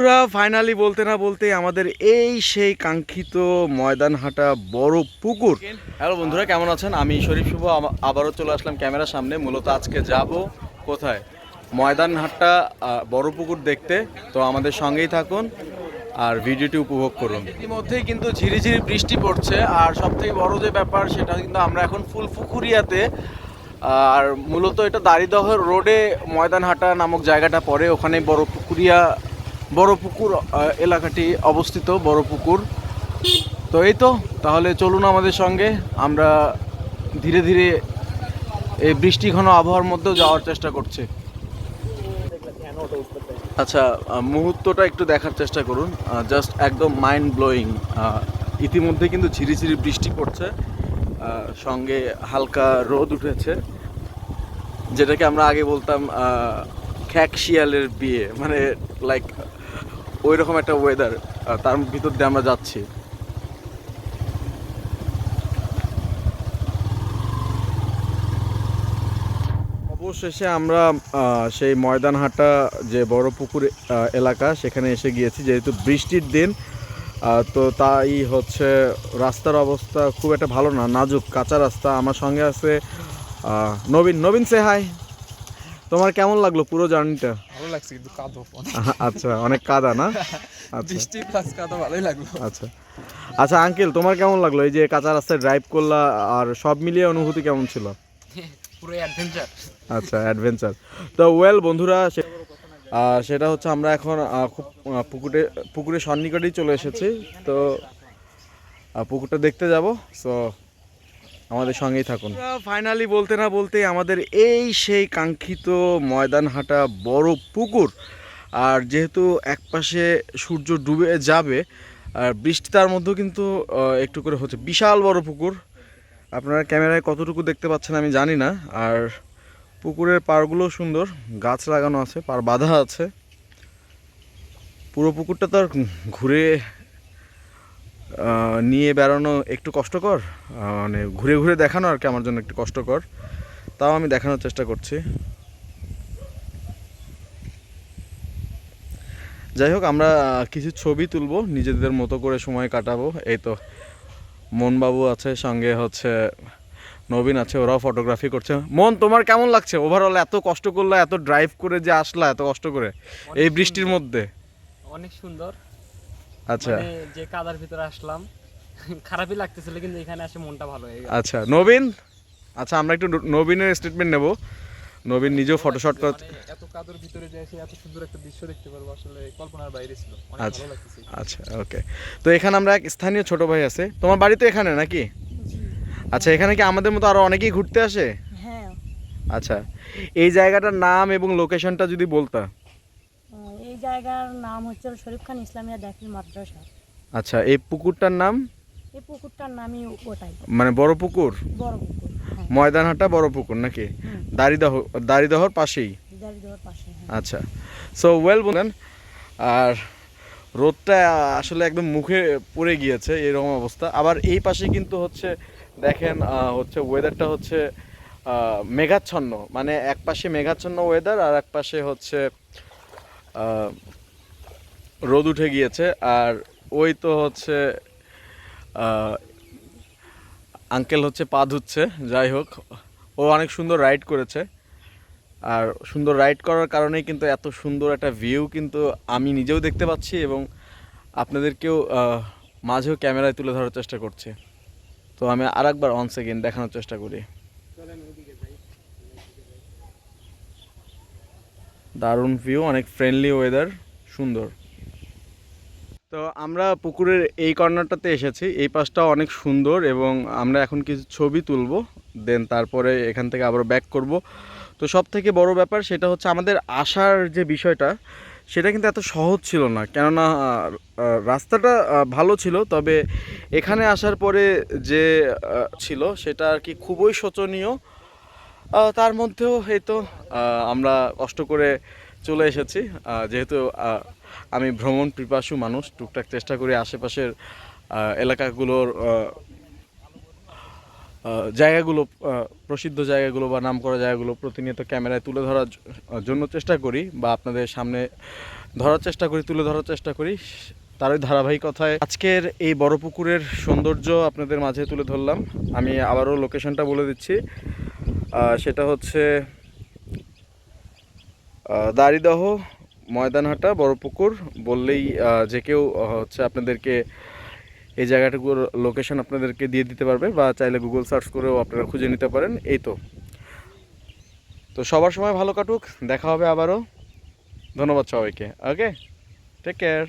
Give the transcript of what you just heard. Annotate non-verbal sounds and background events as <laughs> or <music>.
আমরা ফাইনালি বলতে না বলতে আমাদের এই সেই কাঙ্ক্ষিত ময়দান হাঁটা বড় পুকুর। হ্যালো বন্ধুরা, কেমন আছেন? আমি শরীফ শুভ আবারও চলে আসলাম ক্যামেরার সামনে। মূলত আজকে যাব কোথায়? ময়দান হাটটা বড় পুকুর দেখতে। তো আমাদের সঙ্গেই থাকুন আর ভিডিওটি উপভোগ করুন। ইতিমধ্যেই কিন্তু ঝিরিঝিরি বৃষ্টি পড়ছে। আর সবথেকে বড় যে ব্যাপার, সেটা কিন্তু আমরা এখন ফুল পুকুরিয়াতে আর মূলত এটা দাড়িদহ রোডে ময়দানহাটা নামক জায়গাটা পড়ে। ওখানে বড় পুকুরিয়া বড় পুকুর এলাকাটি অবস্থিত বড় পুকুর। তো এই তো, তাহলে চলুন আমাদের সঙ্গে। আমরা ধীরে ধীরে এই বৃষ্টি ঘন আবহাওয়ার মধ্যেও যাওয়ার চেষ্টা করছি। আচ্ছা মুহূর্তটা একটু দেখার চেষ্টা করুন। জাস্ট একদম মাইন্ড ব্লোয়িং ইতিমধ্যে কিন্তু ঝিরিঝিরি বৃষ্টি পড়ছে। সঙ্গে হালকা রোদ উঠেছে। যেটাকে আমরা আগে বলতাম খ্যাক শিয়ালের বিয়ে। মানে লাইক ওই রকম একটা ওয়েদার তার ভিতর দিয়ে আমরা যাচ্ছি। অবশেষে আমরা সেই ময়দানহাটা যে বড় পুকুর এলাকা, সেখানে এসে গিয়েছি। যেহেতু বৃষ্টির দিন তো তাই হচ্ছে রাস্তার অবস্থা খুব একটা ভালো না, নাজুক, কাঁচা রাস্তা। আমার সঙ্গে আছে নবীন। নবীন সে হাই তোমার কেমন লাগল পুরো জার্নিটা? ভালো লাগছে কিন্তু কাঁদো আচ্ছা অনেক কাদা না? <laughs> আচ্ছা। বৃষ্টি প্লাস কাঁদো ভালোই লাগল। আচ্ছা। আচ্ছা আঙ্কেল তোমার কেমন লাগল? এই যে কাঁচা রাস্তায় ড্রাইভ করলা আর সব মিলিয়ে অনুভূতি কেমন ছিল? পুরো অ্যাডভেঞ্চার আচ্ছা অ্যাডভেঞ্চার তো ওয়েল বন্ধুরা সেটা হচ্ছে আমরা এখন খুব পুকুরে পুকুরের সন্নিকটেই চলে এসেছি। তো পুকুরটা দেখতে যাব। সো আমাদের সঙ্গেই থাকুন। ফাইনালি বলতে না বলতে আমাদের এই সেই কাঙ্ক্ষিত ময়দান হাঁটা বড় পুকুর। আর যেহেতু একপাশে সূর্য ডুবে যাবে, আর বৃষ্টি তার মধ্যেও কিন্তু একটু করে হচ্ছে। বিশাল বড় পুকুর। আপনারা ক্যামেরায় কতটুকু দেখতে পাচ্ছেন আমি জানি না। আর পুকুরের পাড়গুলো সুন্দর। গাছ লাগানো আছে পার বাঁধা আছে। পুরো পুকুরটা তো আর ঘুরে নিয়ে বেড়ানো একটু কষ্টকর মানে ঘুরে ঘুরে দেখানো আর কি আমার জন্য একটু কষ্টকর, তাও আমি দেখানোর চেষ্টা করছি। যাই হোক, আমরা কিছু ছবি তুলবো, নিজেদের মতো করে সময় কাটাবো। এই তো মনবাবু আছে, সঙ্গে হচ্ছে নবীন আছে, ওরাও ফটোগ্রাফি করছে। মন, তোমার কেমন লাগছে? ওভারঅল এত কষ্ট করলে, এত ড্রাইভ করে যে আসলা, এত কষ্ট করে, এই বৃষ্টির মধ্যে? অনেক সুন্দর। আচ্ছা। মানে যে কাদার ভিতরে আসলাম খারাপই লাগতেছিল কিন্তু এখানে আসে মনটা ভালো হয়ে গেল। আচ্ছা নবীন? আচ্ছা আমরা একটু নবীনের স্টেটমেন্ট নেব। নবীন নিজেও ফটোশট কর মানে এত কাদোর ভিতরে যে এসে এত সুন্দর একটা দৃশ্য দেখতে পারব আসলে কল্পনার বাইরে ছিল। অনেক আচ্ছা। ভালো লাগতেছে। আচ্ছা ওকে তো এখানে আমরা এক স্থানীয় ছোট ভাই আছে। তোমার বাড়ি তো এখানে নাকি? আচ্ছা এখানে কি আমাদের মতো আরও অনেকেই ঘুরতে আসে? হ্যাঁ। আচ্ছা এই জায়গাটার নাম এবং লোকেশনটা যদি বলতা। জায়গার নাম হচ্ছে শরীফ খান ইসলামিয়া দাখিল মাদ্রাসা। আচ্ছা এই পুকুরটার নাম? এই পুকুরটার নামই ওটাই। মানে বড় পুকুর? বড় পুকুর হ্যাঁ। ময়দানহাটা বড় পুকুর নাকি? হুম। দাড়িদহ দাড়িদহর পাশেই? দারিদ্রের পাশে হ্যাঁ। আচ্ছা। সো ওয়েল বলেন আর রোদটা আসলে একদম মুখে পড়ে গিয়েছে এরকম অবস্থা। আবার এই পাশে কিন্তু হচ্ছে দেখেন হচ্ছে ওয়েদারটা হচ্ছে মেঘাচ্ছন্ন। মানে এক পাশে মেঘাচ্ছন্ন ওয়েদার আর এক পাশে হচ্ছে রোদ উঠে গিয়েছে আর ওই তো হচ্ছে আঙ্কেল হচ্ছে পা ধুচ্ছে, যাই হোক, ও অনেক সুন্দর রাইড করেছে। আর সুন্দর রাইড করার কারণেই কিন্তু এত সুন্দর একটা ভিউ কিন্তু আমি নিজেও দেখতে পাচ্ছি এবং আপনাদেরকেও মাঝেও ক্যামেরায় তুলে ধরার চেষ্টা করছে। তো আমি আরেকবার অন সেকেন্ড দেখানোর চেষ্টা করি। দারুণ ভিউ অনেক ফ্রেন্ডলি ওয়েদার সুন্দর। তো আমরা পুকুরের এই কর্নারটাতে এসেছি, এই পাশটা অনেক সুন্দর এবং আমরা এখন কিছু ছবি তুলব দেন তারপরে এখান থেকে আবার ব্যাক করব। তো সব থেকে বড় ব্যাপার সেটা হচ্ছে আমাদের আসার যে বিষয়টা, সেটা কিন্তু এত সহজ ছিল না। কেননা রাস্তাটা ভালো ছিল, তবে এখানে আসার পরে যে ছিল, সেটা আর কি খুবই শোচনীয়। তার মধ্যেও এই তো আমরা কষ্ট করে চলে এসেছি। যেহেতু আমি ভ্রমণ পিপাসু মানুষ, টুকটাক চেষ্টা করি আশেপাশের এলাকাগুলোর জায়গাগুলো প্রসিদ্ধ জায়গাগুলো বা নাম করা জায়গাগুলো প্রতিনিয়ত ক্যামেরায় তুলে ধরার জন্য চেষ্টা করি বা আপনাদের সামনে ধরার চেষ্টা করি, তুলে ধরার চেষ্টা করি। তারই ধারাবাহিকতায় আজকের এই বড় পুকুরের সৌন্দর্য আপনাদের মাঝে তুলে ধরলাম। আমি আবারও লোকেশনটা বলে দিচ্ছি। সেটা হচ্ছে দাড়িদহ ময়দানহাটা বড় পুকুর বললেই যে কেউ হচ্ছে আপনাদেরকে এই জায়গাটুকুর লোকেশন আপনাদেরকে দিয়ে দিতে পারবে বা চাইলে গুগল সার্চ করেও আপনারা খুঁজে নিতে পারেন। এই তো। তো সবার সময় ভালো কাটুক। দেখা হবে আবারও। ধন্যবাদ সবাইকে। Okay take care